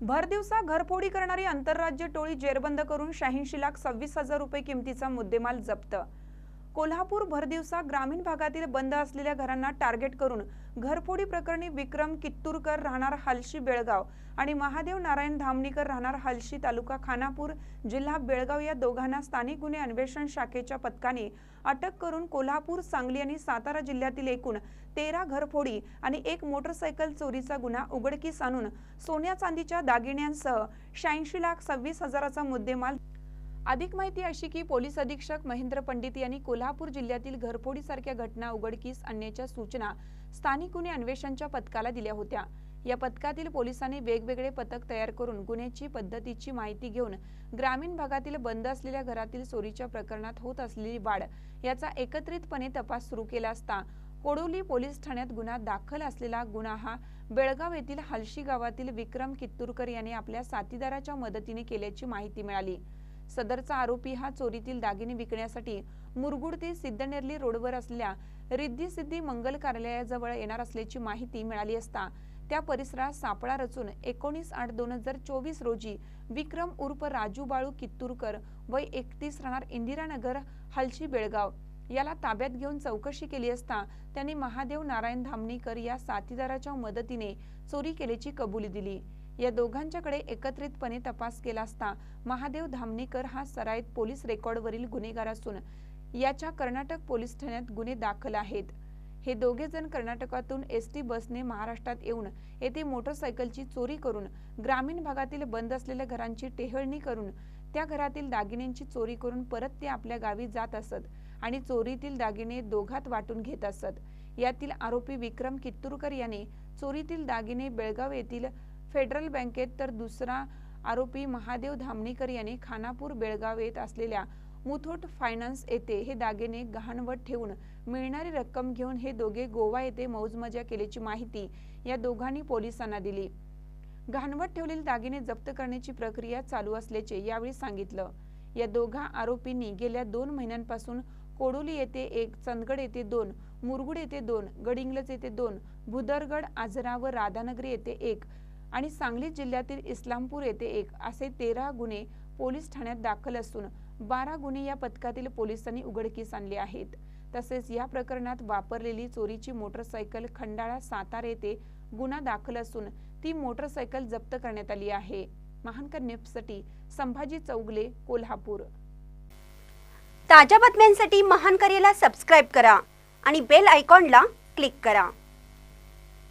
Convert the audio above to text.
भरदिवसा घरफोडी करणारी आंतरराज्य टोळी जेरबंद करून शहाऐंशी लाख सव्वीस हजार रुपये किमतीचा मुद्देमाल जप्त कोल्हापूर भरदिवसा ग्रामीण भागातील बंद असलेल्या घरांना टार्गेट करून घरफोडी प्रकरणी विक्रम कित्तूरकर राहणार हलशी बेळगाव आणि महादेव नारायण धामणीकर राहणार हलशी तालुका खानापूर जिल्हा बेळगाव या दोघांना स्थानिक गुन्हे अन्वेषण शाखेच्या पथकाने अटक करून कोल्हापूर सांगली आणि सातारा जिल्ह्यातील एकूण तेरा घरफोडी आणि एक मोटरसायकल चोरीचा गुन्हा उघडकीस आणून सोन्या चांदीच्या दागिन्यांसह शहाऐंशी लाख सव्वीस हजाराचा मुद्देमाल अधिक माहिती अशी की पोलीस अधीक्षक महेंद्र पंडित यांनी कोल्हापूर जिल्ह्यातील घरफोडीसारख्या घटना उघडकीस आणण्याच्या सूचना स्थानिक गुन्हे अन्वेषणच्या पथकाला दिल्या होत्या. या पथकातील पोलिसांनी वेगवेगळे पथक तयार करून गुन्ह्याची पद्धतीची माहिती घेऊन ग्रामीण भागातील बंद असलेल्या घरातील चोरीच्या प्रकरणात होत असलेली वाढ याचा एकत्रितपणे तपास सुरू केला असता कोडोली पोलीस ठाण्यात गुन्हा दाखल असलेला गुन्हा हा बेळगाव येथील हलशी गावातील विक्रम कित्तूरकर याने आपल्या साथीदाराच्या मदतीने केल्याची माहिती मिळाली. सदरचा आरोपी हा चोरीतील दागिने विकण्यासाठी मुरगुड ते सिद्धनेरली रोडवर असलेल्या रिद्धी सिद्धी मंगल कार्यालयाजवळ येणार असल्याची माहिती मिळाली असता त्या परिसरात सापळा रचून एकोणीस आठ दोन हजार चोवीस रोजी विक्रम उर्फ राजू बाळू कित्तूरकर वय एकतीस राहणार इंदिरानगर हलशी बेळगाव. याला ताब्यात घेऊन चौकशी केली असता त्यांनी महादेव नारायण धामणीकर या साथीदाराच्या मदतीने चोरी केल्याची कबुली दिली. या दोघांच्याकडे एकत्रितपणे तपास केला असता महादेव धामणीकर हा सराईत पोलीस रेकॉर्डवरील गुन्हेगार असून याच्या कर्नाटक पोलीस ठाण्यात गुन्हे दाखल आहेत. हे दोघे जण कर्नाटकातून एस टी बसने महाराष्ट्रात येऊन येथे मोटरसायकलची चोरी करून ग्रामीण भागातील बंद असलेल्या घरांची टेहळणी करून त्या घरातील दागिन्यांची चोरी करून परत ते आपल्या गावी जात असत आणि चोरीतील दागिने दोघात वाटून घेत असत. यातील आरोपी विक्रम कित्तूरकर याने चोरीतील दागिने बेळगाव येथील फेडरल बँकेत तर दुसरा आरोपी महादेव धामणीकर याने खानापूर बेळगाव येत असलेल्या मुथूट फायनान्स येथे हे दागिने गहाणवट ठेवून मिळणारी रक्कम घेऊन हे दोघे गोवा येथे मौजमजा केल्याची माहिती या दोघांनी पोलिसांना दिली. गहाणवट ठेवलेले दागिने जप्त करण्याची प्रक्रिया चालू असल्याचे यावेळी सांगितलं. या दोघा आरोपींनी गेल्या दोन महिन्यांपासून कोडोली येथे एक चंदगड येथे दोन मुरगुड येथे दोन गडिंग्लज येथे दोन भुदरगड आजरा व राधानगरी येथे एक आणि सांगली जिल्ह्यातील इस्लामपूर येथे एक असे तेरा गुन्हे पोलीस ठाण्यात दाखल असून बारा गुन्हे या पथकातील पोलिसांनी उघडकीस आणले आहेत. तसेच या प्रकरणात वापरलेली चोरीची मोटरसायकल खंडाळा सातारा येथे गुन्हा दाखल असून ती मोटरसायकल जप्त करण्यात आली आहे. महानकर न्यूजसाठी संभाजी चौगले कोल्हापूर. ताज्या बातम्यांसाठी महान करेला सबस्क्राईब करा आणि बेल आयकॉनला क्लिक करा.